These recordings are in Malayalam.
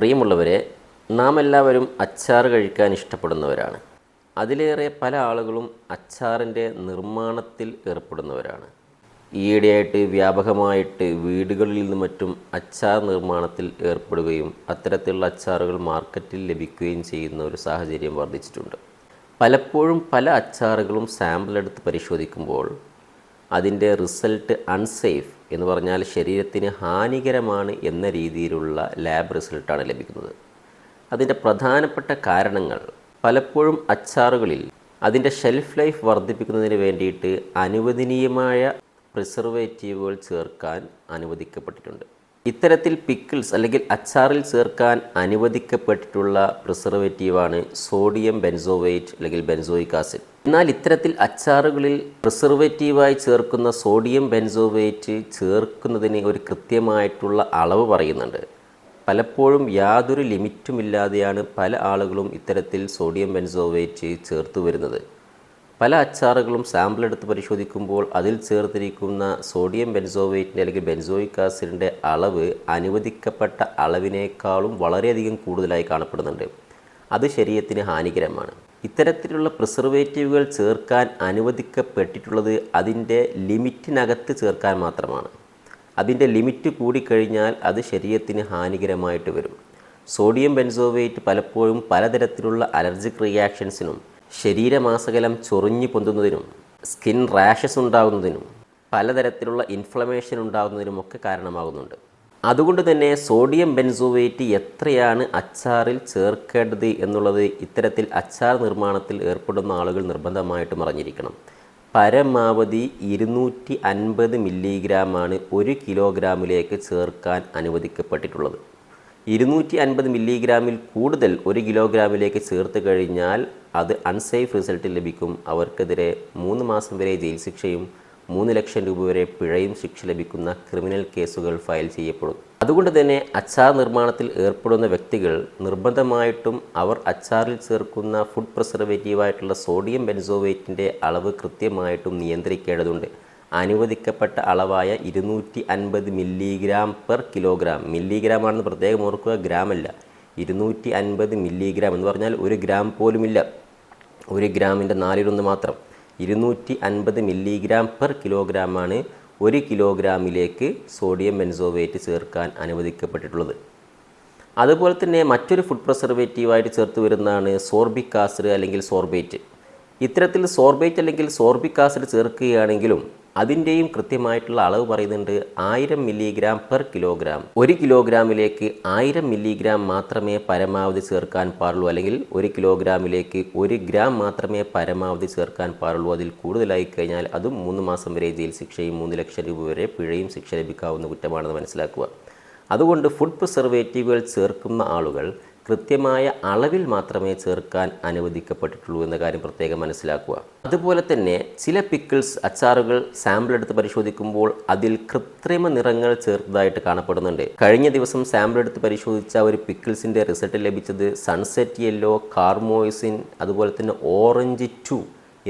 പ്രിയമുള്ളവരെ നാം എല്ലാവരും അച്ചാർ കഴിക്കാൻ ഇഷ്ടപ്പെടുന്നവരാണ്. അതിലേറെ പല ആളുകളും അച്ചാറിന്റെ നിർമ്മാണത്തിൽ ഏർപ്പെടുന്നവരാണ്. ഈയിടെയായിട്ട് വ്യാപകമായിട്ട് വീടുകളിൽ നിന്നും മറ്റും അച്ചാർ നിർമ്മാണത്തിൽ ഏർപ്പെടുകയും അത്തരത്തിലുള്ള അച്ചാറുകൾ മാർക്കറ്റിൽ ലഭിക്കുകയും ചെയ്യുന്ന ഒരു സാഹചര്യം വർദ്ധിച്ചിട്ടുണ്ട്. പലപ്പോഴും പല അച്ചാറുകളും സാമ്പിൾ എടുത്ത് പരിശോധിക്കുമ്പോൾ അതിന്റെ റിസൾട്ട് അൺസേഫ് എന്ന് പറഞ്ഞാൽ ശരീരത്തിന് ഹാനികരമാണ് എന്ന രീതിയിലുള്ള ലാബ് റിസൾട്ടാണ് ലഭിക്കുന്നത്. അതിന്റെ പ്രധാനപ്പെട്ട കാരണങ്ങൾ പലപ്പോഴും അച്ചാറുകളിൽ അതിന്റെ ഷെൽഫ് ലൈഫ് വർദ്ധിപ്പിക്കുന്നതിന് വേണ്ടിയിട്ട് അനുവദനീയമായ പ്രിസർവേറ്റീവുകൾ ചേർക്കാൻ അനുവദിക്കപ്പെട്ടിട്ടുണ്ട്. ഇത്തരത്തിൽ പിക്കിൾസ് അല്ലെങ്കിൽ അച്ചാറിൽ ചേർക്കാൻ അനുവദിക്കപ്പെട്ടിട്ടുള്ള പ്രിസർവേറ്റീവാണ് സോഡിയം ബെൻസോവേറ്റ് അല്ലെങ്കിൽ ബെൻസോയിക് ആസിഡ്. എന്നാൽ ഇത്തരത്തിൽ അച്ചാറുകളിൽ പ്രിസർവേറ്റീവായി ചേർക്കുന്ന സോഡിയം ബെൻസോവേറ്റ് ചേർക്കുന്നതിന് ഒരു കൃത്യമായിട്ടുള്ള അളവ് പറയുന്നുണ്ട്. പലപ്പോഴും യാതൊരു ലിമിറ്റുമില്ലാതെയാണ് പല ആളുകളും ഇത്തരത്തിൽ സോഡിയം ബെൻസോവേറ്റ് ചേർത്ത് വരുന്നത്. പല അച്ചാറുകളും സാമ്പിൾ എടുത്ത് പരിശോധിക്കുമ്പോൾ അതിൽ ചേർത്തിരിക്കുന്ന സോഡിയം ബെൻസോവേറ്റിന്റെ അല്ലെങ്കിൽ ബെൻസോയിക് ആസിഡിന്റെ അളവ് അനുവദിക്കപ്പെട്ട അളവിനേക്കാളും വളരെയധികം കൂടുതലായി കാണപ്പെടുന്നുണ്ട്. അത് ശരീരത്തിന് ഹാനികരമാണ്. ഇത്തരത്തിലുള്ള പ്രിസർവേറ്റീവുകൾ ചേർക്കാൻ അനുവദിക്കപ്പെട്ടിട്ടുള്ളത് അതിന്റെ ലിമിറ്റിനകത്ത് ചേർക്കാൻ മാത്രമാണ്. അതിന്റെ ലിമിറ്റ് കൂടിക്കഴിഞ്ഞാൽ അത് ശരീരത്തിന് ഹാനികരമായിട്ട് വരും. സോഡിയം ബെൻസോവേറ്റ് പലപ്പോഴും പലതരത്തിലുള്ള അലർജിക് റിയാക്ഷൻസിനും ശരീരമാസകലം ചൊറിഞ്ഞു പൊന്തുന്നതിനും സ്കിൻ റാഷസ് ഉണ്ടാകുന്നതിനും പലതരത്തിലുള്ള ഇൻഫ്ലമേഷൻ ഉണ്ടാകുന്നതിനുമൊക്കെ കാരണമാകുന്നുണ്ട്. അതുകൊണ്ട് തന്നെ സോഡിയം ബെൻസോവേറ്റ് എത്രയാണ് അച്ചാറിൽ ചേർക്കേണ്ടത് എന്നുള്ളത് ഇത്തരത്തിൽ അച്ചാർ നിർമ്മാണത്തിൽ ഏർപ്പെടുന്ന ആളുകൾ നിർബന്ധമായിട്ടും അറിഞ്ഞിരിക്കണം. പരമാവധി ഇരുന്നൂറ്റി അൻപത് മില്ലിഗ്രാമാണ് ഒരു കിലോഗ്രാമിലേക്ക് ചേർക്കാൻ അനുവദിക്കപ്പെട്ടിട്ടുള്ളത്. ഇരുന്നൂറ്റി അൻപത് മില്ലിഗ്രാമിൽ കൂടുതൽ ഒരു കിലോഗ്രാമിലേക്ക് ചേർത്ത് കഴിഞ്ഞാൽ അത് അൺസേഫ് റിസൾട്ട് ലഭിക്കും. അവർക്കെതിരെ മൂന്ന് മാസം വരെ ജയിൽ ശിക്ഷയും മൂന്ന് ലക്ഷം രൂപ വരെ പിഴയും ശിക്ഷ ലഭിക്കുന്ന ക്രിമിനൽ കേസുകൾ ഫയൽ ചെയ്യപ്പെടും. അതുകൊണ്ട് തന്നെ അച്ചാർ നിർമ്മാണത്തിൽ ഏർപ്പെടുന്ന വ്യക്തികൾ നിർബന്ധമായിട്ടും അവർ അച്ചാറിൽ ചേർക്കുന്ന ഫുഡ് പ്രിസർവേറ്റീവായിട്ടുള്ള സോഡിയം ബെൻസോവേറ്റിന്റെ അളവ് കൃത്യമായിട്ടും നിയന്ത്രിക്കേണ്ടതുണ്ട്. അനുവദിക്കപ്പെട്ട അളവായ ഇരുന്നൂറ്റി അൻപത് മില്ലിഗ്രാം പെർ കിലോഗ്രാം മില്ലിഗ്രാം ആണെന്ന് പ്രത്യേകം ഓർക്കുക ഗ്രാമല്ല ഇരുന്നൂറ്റി അൻപത് മില്ലിഗ്രാം എന്ന് പറഞ്ഞാൽ ഒരു ഗ്രാം പോലുമില്ല. ഒരു ഗ്രാമിന്റെ നാലിലൊന്ന് മാത്രം. ഇരുന്നൂറ്റി അൻപത് മില്ലിഗ്രാം പെർ കിലോഗ്രാമാണ് ഒരു കിലോഗ്രാമിലേക്ക് സോഡിയം ബെൻസോവേറ്റ് ചേർക്കാൻ അനുവദിക്കപ്പെട്ടിട്ടുള്ളത്. അതുപോലെ തന്നെ മറ്റൊരു ഫുഡ് പ്രിസർവേറ്റീവായിട്ട് ചേർത്ത് വരുന്നതാണ് സോർബിക് ആസിഡ് അല്ലെങ്കിൽ സോർബേറ്റ്. ഇത്തരത്തിൽ സോർബേറ്റ് അല്ലെങ്കിൽ സോർബിക് ആസിഡ് ചേർക്കുകയാണെങ്കിലും അതിന്റെയും കൃത്യമായിട്ടുള്ള അളവ് പറയുന്നുണ്ട് ആയിരം മില്ലിഗ്രാം പെർ കിലോഗ്രാം. ഒരു കിലോഗ്രാമിലേക്ക് ആയിരം മില്ലിഗ്രാം മാത്രമേ പരമാവധി ചേർക്കാൻ പാടുള്ളൂ. അല്ലെങ്കിൽ ഒരു കിലോഗ്രാമിലേക്ക് ഒരു ഗ്രാം മാത്രമേ പരമാവധി ചേർക്കാൻ പാടുള്ളൂ. അതിൽ കൂടുതലായി കഴിഞ്ഞാൽ അതും മൂന്ന് മാസം വരെ ജയിൽ ശിക്ഷയും മൂന്ന് ലക്ഷം രൂപ വരെ പിഴയും ശിക്ഷ ലഭിക്കാവുന്ന കുറ്റമാണെന്ന് മനസ്സിലാക്കുക. അതുകൊണ്ട് ഫുഡ് പ്രിസർവേറ്റീവുകൾ ചേർക്കുന്ന ആളുകൾ കൃത്യമായ അളവിൽ മാത്രമേ ചേർക്കാൻ അനുവദിക്കപ്പെട്ടിട്ടുള്ളൂ എന്ന കാര്യം പ്രത്യേകം മനസ്സിലാക്കുക. അതുപോലെ തന്നെ ചില പിക്കിൾസ് അച്ചാറുകൾ സാമ്പിൾ എടുത്ത് പരിശോധിക്കുമ്പോൾ അതിൽ കൃത്രിമ നിറങ്ങൾ ചേർത്തതായിട്ട് കാണപ്പെടുന്നുണ്ട്. കഴിഞ്ഞ ദിവസം സാമ്പിൾ എടുത്ത് പരിശോധിച്ച ഒരു പിക്കിൾസിന്റെ റിസൾട്ട് ലഭിച്ചത് സൺസെറ്റ് യെല്ലോ കാർമോയിസിൻ അതുപോലെ തന്നെ ഓറഞ്ച് ടു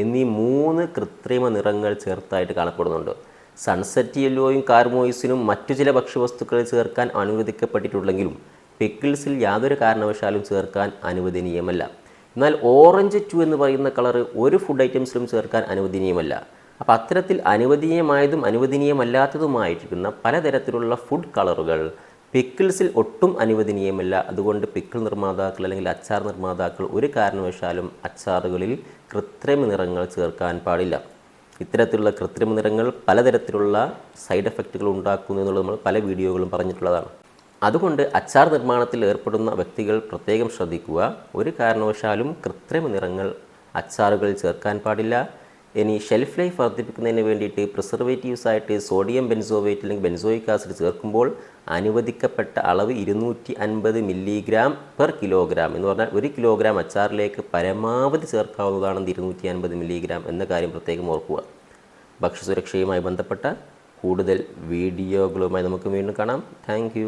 എന്നീ മൂന്ന് കൃത്രിമ നിറങ്ങൾ ചേർത്തായിട്ട് കാണപ്പെടുന്നുണ്ട്. സൺസെറ്റ് യെല്ലോയും കാർമോയിസിനും മറ്റു ചില ഭക്ഷ്യവസ്തുക്കൾ ചേർക്കാൻ അനുവദിക്കപ്പെട്ടിട്ടുണ്ടെങ്കിലും പിക്കിൾസിൽ യാതൊരു കാരണവശാലും ചേർക്കാൻ അനുവദനീയമല്ല. എന്നാൽ ഓറഞ്ച് ടു എന്ന് പറയുന്ന കളർ ഒരു ഫുഡ് ഐറ്റംസിലും ചേർക്കാൻ അനുവദനീയമല്ല. അപ്പോൾ അത്തരത്തിൽ അനുവദനീയമായതും അനുവദനീയമല്ലാത്തതുമായിരിക്കുന്ന പലതരത്തിലുള്ള ഫുഡ് കളറുകൾ പിക്കിൾസിൽ ഒട്ടും അനുവദനീയമല്ല. അതുകൊണ്ട് പിക്കിൾ നിർമ്മാതാക്കൾ അല്ലെങ്കിൽ അച്ചാർ നിർമ്മാതാക്കൾ ഒരു കാരണവശാലും അച്ചാറുകളിൽ കൃത്രിമ നിറങ്ങൾ ചേർക്കാൻ പാടില്ല. ഇത്തരത്തിലുള്ള കൃത്രിമ നിറങ്ങൾ പലതരത്തിലുള്ള സൈഡ് എഫക്റ്റുകൾ ഉണ്ടാക്കുന്നു എന്നുള്ളത് നമ്മൾ പല വീഡിയോകളും പറഞ്ഞിട്ടുള്ളതാണ്. അതുകൊണ്ട് അച്ചാർ നിർമ്മാണത്തിൽ ഏർപ്പെടുന്ന വ്യക്തികൾ പ്രത്യേകം ശ്രദ്ധിക്കുക. ഒരു കാരണവശാലും കൃത്രിമ നിറങ്ങൾ അച്ചാറുകളിൽ ചേർക്കാൻ പാടില്ല. ഇനി ഷെൽഫ് ലൈഫ് വർദ്ധിപ്പിക്കുന്നതിന് വേണ്ടിയിട്ട് പ്രിസർവേറ്റീവ്സ് ആയിട്ട് സോഡിയം ബെൻസോവേറ്റ് അല്ലെങ്കിൽ ബെൻസോയിക് ആസിഡ് ചേർക്കുമ്പോൾ അനുവദിക്കപ്പെട്ട അളവ് ഇരുന്നൂറ്റി അൻപത് മില്ലിഗ്രാം പെർ കിലോഗ്രാം എന്ന് പറഞ്ഞാൽ ഒരു കിലോഗ്രാം അച്ചാറിലേക്ക് പരമാവധി ചേർക്കാവുന്നതാണ് ഇരുന്നൂറ്റി അൻപത് മില്ലിഗ്രാം എന്ന കാര്യം പ്രത്യേകം ഓർക്കുക. ഭക്ഷ്യസുരക്ഷയുമായി ബന്ധപ്പെട്ട കൂടുതൽ വീഡിയോകളുമായി നമുക്ക് വീണ്ടും കാണാം. താങ്ക്